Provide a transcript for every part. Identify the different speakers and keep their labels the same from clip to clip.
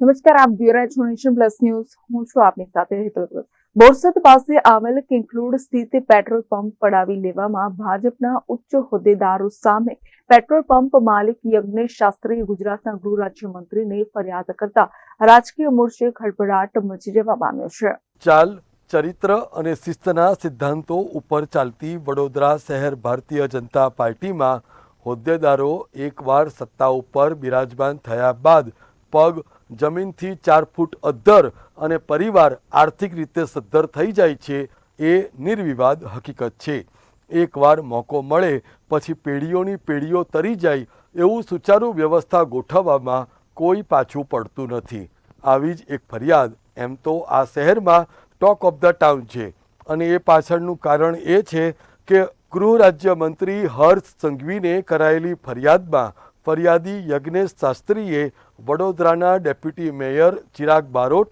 Speaker 1: નમસ્કાર, આપ જોઈ પ્લસ ન્યૂઝ. હું છું આપની સાથે બોરસદ પાસે આવેલ કિંકલોડ સ્થિત પેટ્રોલ પંપ પડાવી લેવામાં ભાજપના ઉચ્ચ હોદ્દેદારો સામે પેટ્રોલ પંપ માલિક યજ્ઞેશ શાસ્ત્રીએ ગુજરાતના ગૃહ રાજ્યમંત્રીને ફરિયાદ કરતા રાજકીય મોરચે ખળભળાટ મચી જવા પામ્યો છે.
Speaker 2: ચાલ, ચરિત્ર અને શિસ્તના સિદ્ધાંતો ઉપર ચાલતી વડોદરા શહેર ભારતીય જનતા પાર્ટીમાં હોદ્દેદારો એકવાર સત્તા ઉપર બિરાજમાન થયા બાદ પગ જમીનથી ચાર ફૂટ અદ્ધર અને પરિવાર આર્થિક રીતે સદ્ધર થઈ જાય છે, એ નિર્વિવાદ હકીકત છે. એકવાર મોકો મળે, પછી પેઢીઓની પેઢીઓ તરી જાય, એવું સુચારુ વ્યવસ્થા ગોઠવવામાં કોઈ પાછું પડતું નથી. આવી જ એક ફરિયાદ એમ તો આ શહેરમાં ટોક ઓફ ધ ટાઉન છે. અને એ પાછળનું કારણ એ છે કે ગૃહ રાજ્યમંત્રી હર્ષ સંઘવીને કરાયેલી ફરિયાદમાં ફરિયાદી યજ્ઞેશ શાસ્ત્રીએ વડોદરાના ડેપ્યુટી મેયર ચિરાગ બારોટ,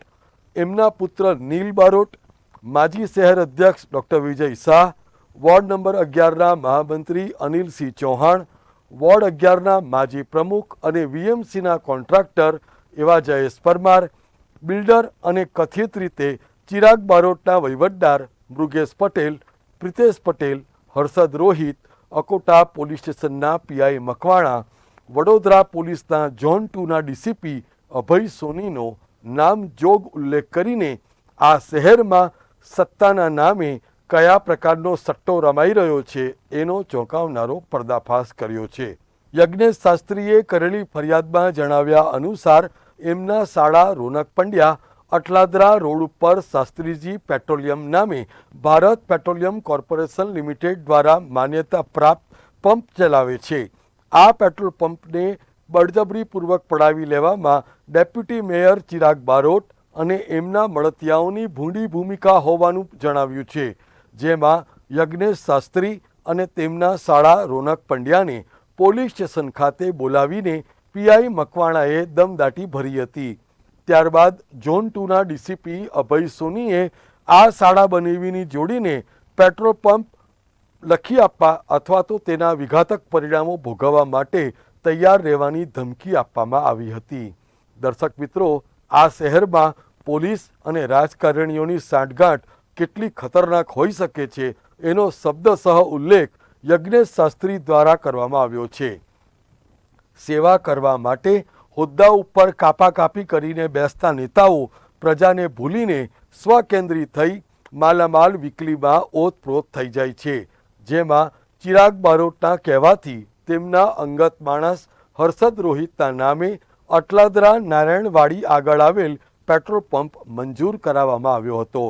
Speaker 2: એમના પુત્ર નીલ બારોટ, માજી શહેર અધ્યક્ષ doctor Vijay Shah, ward number અગિયારના મહામંત્રી અનિલસિંહ ચૌહાણ, વોર્ડ અગિયારના માજી પ્રમુખ અને વીએમસીના કોન્ટ્રાક્ટર એવા જયેશ પરમાર, બિલ્ડર અને કથિત રીતે ચિરાગ બારોટના વહીવટદાર મૃગેશ પટેલ, પ્રિતેશ પટેલ, હર્ષદ રોહિત, અકોટા પોલીસ સ્ટેશનના પીઆઈ મકવાણા વડોદરા પોલીસના ઝોન ટુના ડીસીપી અભય સોનીનો નામજોગ ઉલ્લેખ કરીને આ શહેરમાં સત્તાના નામે કયા પ્રકારનો સટ્ટો રમાઈ રહ્યો છે એનો ચોંકાવનારો પર્દાફાશ કર્યો છે. યજ્ઞેશ શાસ્ત્રીએ કરેલી ફરિયાદમાં જણાવ્યા અનુસાર એમના શાળા રોનક પંડ્યા, અટલાદરા રોડ ઉપર શાસ્ત્રીજી પેટ્રોલિયમ નામે ભારત પેટ્રોલિયમ કોર્પોરેશન લિમિટેડ દ્વારા માન્યતા પ્રાપ્ત પંપ ચલાવે છે. આ પેટ્રોલ પંપને બળજબરીપૂર્વક પડાવી લેવામાં ડેપ્યુટી મેયર ચિરાગ બારોટ અને એમના મળતિયાઓની ભૂંડી ભૂમિકા હોવાનું જણાવ્યું છે, જેમાં યજ્ઞેશ શાસ્ત્રી અને તેમના શાળા રોનક પંડ્યાને પોલીસ સ્ટેશન ખાતે બોલાવીને પીઆઈ મકવાણાએ દમદાટી ભરી હતી. ત્યારબાદ ઝોન ટુના ડીસીપી અભય સોનીએ આ શાળા બનેવીની જોડીને પેટ્રોલ પંપ લખી આપવા અથવા તો તેના વિઘાતક પરિણામો ભોગવવા માટે તૈયાર રહેવાની ધમકી આપવામાં આવી હતી. દર્શક મિત્રો, આ શહેરમાં પોલીસ અને રાજકારણીઓની સાંઠગાંઠ કેટલી ખતરનાક હોઈ શકે છે એનો શબ્દસહ ઉલ્લેખ યજ્ઞેશ શાસ્ત્રી દ્વારા કરવામાં આવ્યો છે. સેવા કરવા માટે હોદ્દા ઉપર કાપાકાપી કરીને બેસતા નેતાઓ પ્રજાને ભૂલીને સ્વકેન્દ્રી થઈ માલામાલ વીકલીમાં ઓતપ્રોત થઈ જાય છે. જેમાં ચિરાગ બારોટના કહેવાથી તેમના અંગત માણસ હર્ષદ રોહિતના નામે અટલાદરા નારાયણવાડી આગળ આવેલ પેટ્રોલ પંપ મંજૂર કરાવવામાં આવ્યો હતો,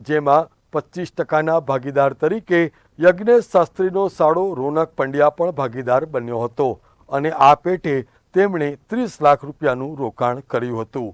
Speaker 2: જેમાં પચીસ ટકાના ભાગીદાર તરીકે યજ્ઞેશ શાસ્ત્રીનો સાળો રોનક પંડ્યા પણ ભાગીદાર બન્યો હતો અને આ પેટે તેમણે ત્રીસ લાખ રૂપિયાનું રોકાણ કર્યું હતું.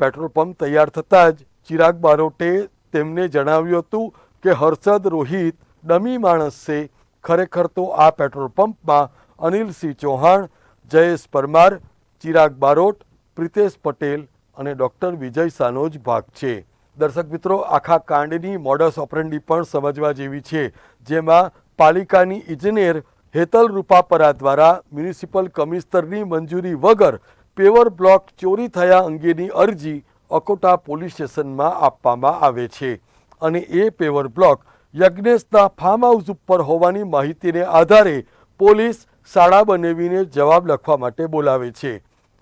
Speaker 2: પેટ્રોલ પંપ તૈયાર થતાં જ ચિરાગ બારોટે તેમને જણાવ્યું હતું કે હર્ષદ રોહિત ડમી માણસ છે ખરેખર તો આ પેટ્રોલ પંપમાં અનિલસિંહ ચૌહાણ, જયેશ પરમાર, ચિરાગ બારોટ, પ્રિતેશ પટેલ અને ડૉક્ટર વિજય સાનો જ ભાગ છે. દર્શક મિત્રો, આખા કાંડની મોડસ ઓપરેન્ડી પણ સમજવા જેવી છે, જેમાં પાલિકાની ઇજનેર હેતલ રૂપાપરા દ્વારા મ્યુનિસિપલ કમિશનરની મંજૂરી વગર પેવર બ્લોક ચોરી થયા અંગેની અરજી અકોટા પોલીસ સ્ટેશનમાં આપવામાં આવે છે. અને એ પેવર બ્લોક યજ્ઞેશના ફાર્મ હાઉસ ઉપર હોવાની માહિતીને આધારે પોલીસ શાળા બનાવીને જવાબ લખવા માટે બોલાવે છે.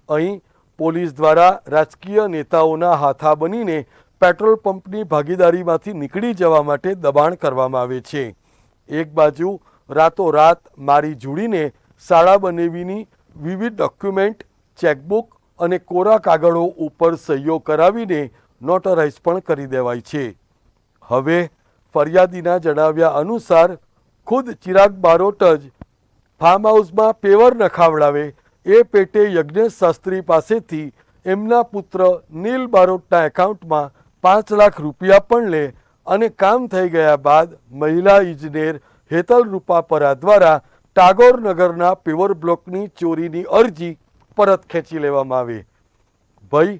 Speaker 2: અહીં પોલીસ દ્વારા રાજકીય નેતાઓના હાથા બનીને પેટ્રોલ પંપની ભાગીદારીમાંથી નીકળી જવા માટે દબાણ કરવામાં આવે છે. એક બાજુ રાતોરાત મારી જોડીને શાળા બનેવીની વિવિધ ડોક્યુમેન્ટ, ચેકબુક અને કોરા કાગળો ઉપર સહીઓ કરાવીને નોટરાઇઝ પણ કરી દેવાય છે. હવે ફરિયાદીના જણાવ્યા અનુસાર, ખુદ ચિરાગ બારોટ જ ફાર્મ હાઉસમાં પેવર નખાવડાવે એ પેટે યજ્ઞેશ શાસ્ત્રી પાસેથી એમના પુત્ર નીલ બારોટના એકાઉન્ટમાં પાંચ લાખ રૂપિયા પણ લે અને કામ થઈ ગયા બાદ મહિલા ઇજનેર હેતલ રૂપાપરા દ્વારા ટાગોર નગરના પેવર બ્લોકની ચોરીની અરજી પરત ખેંચી લેવામાં આવે. ભય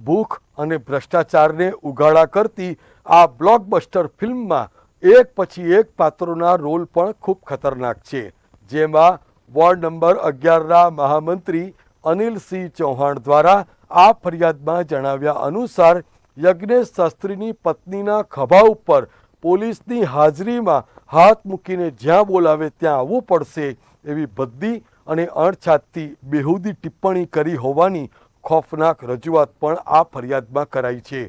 Speaker 2: ભૂખ અને ભ્રષ્ટાચારને ઉગાડા કરતી આ બ્લોકબસ્ટર ફિલ્મમાં એક પછી એક પાત્રોના રોલ પણ ખૂબ ખતરનાક છે, જેમાં વોર્ડ નંબર અગિયારના મહામંત્રી અનિલસિંહ ચૌહાણ દ્વારા આ ફરિયાદમાં જણાવ્યા અનુસાર, યજ્ઞેશ શાસ્ત્રીની પત્નીના ખભા ઉપર પોલીસની હાજરીમાં હાથ મૂકીને જ્યાં બોલાવે ત્યાં આવવું પડશે એવી બધી અને અણછાતી બેહુદી ટિપ્પણી કરી હોવાની ખોફનાક રજૂઆત પણ આ ફરિયાદમાં કરાઈ છે.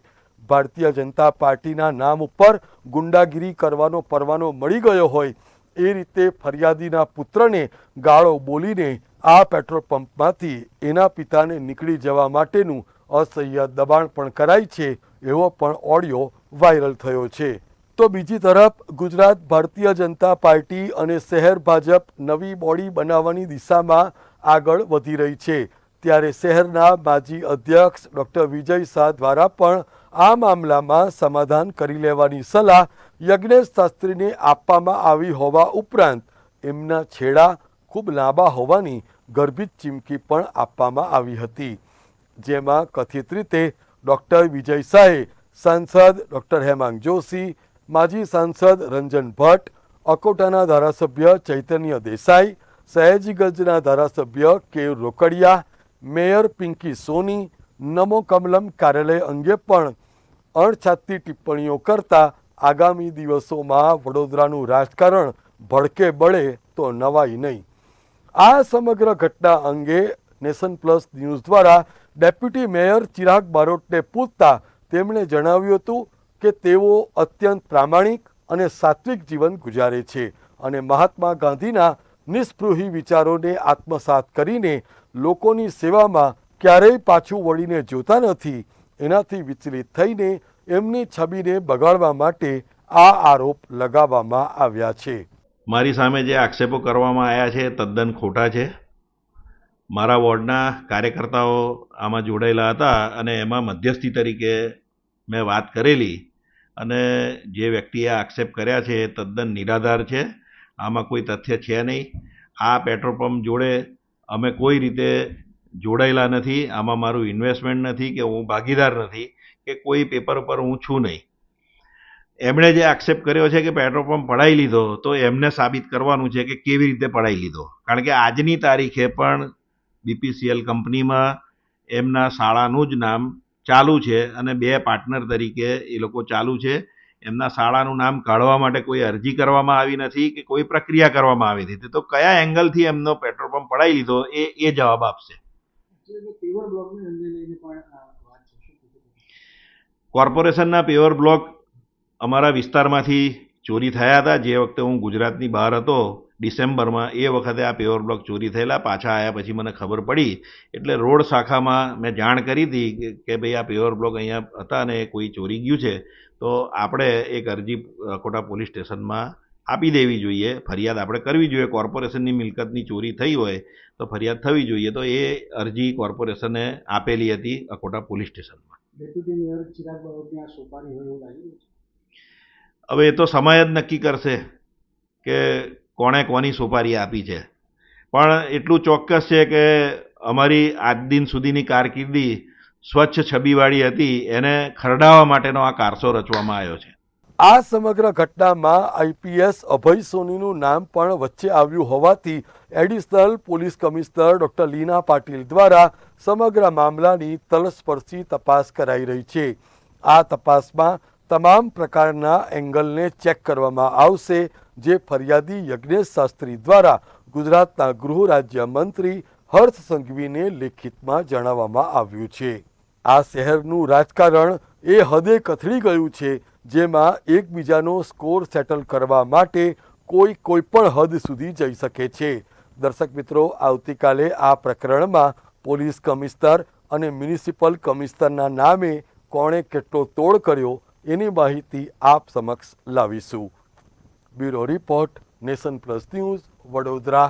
Speaker 2: ભારતીય જનતા પાર્ટીના નામ ઉપર ગુંડાગીરી કરવાનો પરવાનો મળી ગયો હોય એ રીતે ફરિયાદીના પુત્રને ગાળો બોલીને આ પેટ્રોલ પંપમાંથી એના પિતાને નીકળી જવા માટેનું અસહ્ય દબાણ પણ કરાય છે એવો પણ ઓડિયો વાયરલ થયો છે. તો બીજી તરફ ગુજરાત ભારતીય જનતા પાર્ટી અને શહેર ભાજપ નવી બોડી બનાવવાની દિશામાં આગળ વધી રહી છે. ત્યારે શહેરના માજી અધ્યક્ષ ડૉક્ટર વિજય શાહ દ્વારા પણ આ મામલામાં સમાધાન કરી લેવાની સલાહ યજ્ઞેશ શાસ્ત્રીને આપવામાં આવી હોવા ઉપરાંત એમના છેડા ખૂબ લાંબા હોવાની ગર્ભિત ચીમકી પણ આપવામાં આવી હતી. જેમાં કથિત રીતે ડૉક્ટર વિજય શાહે સાંસદ ડૉક્ટર હેમાંગ જોશી, માજી સાંસદ રંજન ભટ્ટ, અકોટાના ધારાસભ્ય ચૈતન્ય દેસાઈ સયાજીગંજના ધારાસભ્ય કે રોકડિયા મેયર પિંકી સોની, નમો કમલમ કાર્યાલય અંગે પણ અણછાતી ટિપ્પણીઓ કરતા આગામી દિવસોમાં વડોદરાનું રાજકારણ ભડકે બળે તો નવાઈ નહીં. આ સમગ્ર ઘટના અંગે નેશન પ્લસ ન્યૂઝ દ્વારા ડેપ્યુટી મેયર ચિરાગ બારોટને પૂછતા તેમણે જણાવ્યું હતું કે તેઓ અત્યંત પ્રામાણિક અને સાત્વિક જીવન ગુજારે છે અને મહાત્મા ગાંધીના નિસ્પૃહી વિચારોને આત્મસાત કરીને લોકોની સેવામાં ક્યારેય પાછું વળીને જોતા નથી. એનાથી વિચલિત થઈને એમની છબીને બગાડવા માટે આ આરોપ લગાવવામાં આવ્યા છે.
Speaker 3: મારી સામે જે આક્ષેપો કરવામાં આવ્યા છે તદ્દન ખોટા છે. મારા વોર્ડના કાર્યકર્તાઓ આમાં જોડાયેલા હતા અને એમાં મધ્યસ્થી તરીકે મેં વાત કરેલી અને જે વ્યક્તિએ આક્ષેપ કર્યા છે એ તદ્દન નિરાધાર છે. આમાં કોઈ તથ્ય છે નહીં. આ પેટ્રોલ પંપ જોડે અમે કોઈ રીતે જોડાયેલા નથી, આમાં મારું ઇન્વેસ્ટમેન્ટ નથી કે હું ભાગીદાર નથી કે કોઈ પેપર પર હું છું નહીં. એમણે જે આક્ષેપ કર્યો છે કે પેટ્રોલ પંપ પડાવી લીધો, તો એમને સાબિત કરવાનું છે કે કેવી રીતે પડાવી લીધો. કારણ કે આજની તારીખે પણ બીપીસીએલ કંપનીમાં એમના શાળાનું જ નામ ચાલુ છે અને બે પાર્ટનર તરીકે એ લોકો ચાલુ છે. એમના શાળાનું નામ કાઢવા માટે કોઈ અરજી કરવામાં આવી નથી કે કોઈ પ્રક્રિયા કરવામાં આવી નથી. તો કયા એંગલથી એમનો પેટ્રોલ પંપ પડાવી લીધો એ એ જવાબ આપશે. કોર્પોરેશનના પેવર બ્લોક અમારા વિસ્તારમાંથી ચોરી થયા હતા. જે વખતે હું ગુજરાતની બહાર હતો, ડિસેમ્બરમાં એ વખતે આ પેવર બ્લોક ચોરી થયેલા. પાછા આવ્યા પછી મને ખબર પડી, એટલે રોડ શાખામાં મેં જાણ કરી હતી કે ભાઈ આ પેવર બ્લોક અહીંયા હતા ને કોઈ ચોરી ગયું છે. તો આપણે એક અરજી અકોટા પોલીસ સ્ટેશનમાં આપી દેવી જોઈએ. ફરિયાદ આપણે કરવી જોઈએ. કોર્પોરેશનની મિલકતની ચોરી થઈ હોય તો ફરિયાદ થવી જોઈએ. તો એ અરજી કોર્પોરેશને આપેલી હતી અકોટા પોલીસ સ્ટેશનમાં. હવે એ તો સમય જ નક્કી કરશે કે કોણે કોની સોપારી આપી છે. પણ એટલું ચોક્કસ છે કે અમારી આજ દિન સુધીની કારકિર્દી સ્વચ્છ છબીવાળી હતી, એને ખરડાવવા માટેનો આ કારસો રચવામાં આવ્યો છે.
Speaker 2: આ સમગ્ર ઘટનામાં આઈપીએસ અભય સોનીનું નામ પણ વચ્ચે આવ્યું હોવાથી additional police commissioner doctor Leena Patil દ્વારા સમગ્ર મામલાની તલસ્પર્શી તપાસ કરાઈ રહી છે. આ તપાસમાં તમામ પ્રકારના એંગલને ચેક કરવામાં આવશે, જે ફરિયાદી યજ્ઞેશ શાસ્ત્રી દ્વારા ગુજરાતના ગૃહ રાજ્ય મંત્રી હર્ષ સંઘવીને લેખિતમાં જણાવવામાં આવ્યું છે. આ શહેરનું રાજકારણ એ હદે કથળી ગયું છે, જેમાં એકબીજાનો સ્કોર સેટલ કરવા માટે કોઈ કોઈ પણ હદ સુધી જઈ શકે છે. દર્શક મિત્રો, આવતીકાલે આ પ્રકરણમાં પોલીસ કમિશનર અને મ્યુનિસિપલ કમિશનરના નામે કોણે કેટલો તોડ કર્યો એની માહિતી આપ સમક્ષ લાવીશું. Bureau report, Nation Plus News, Vadodara.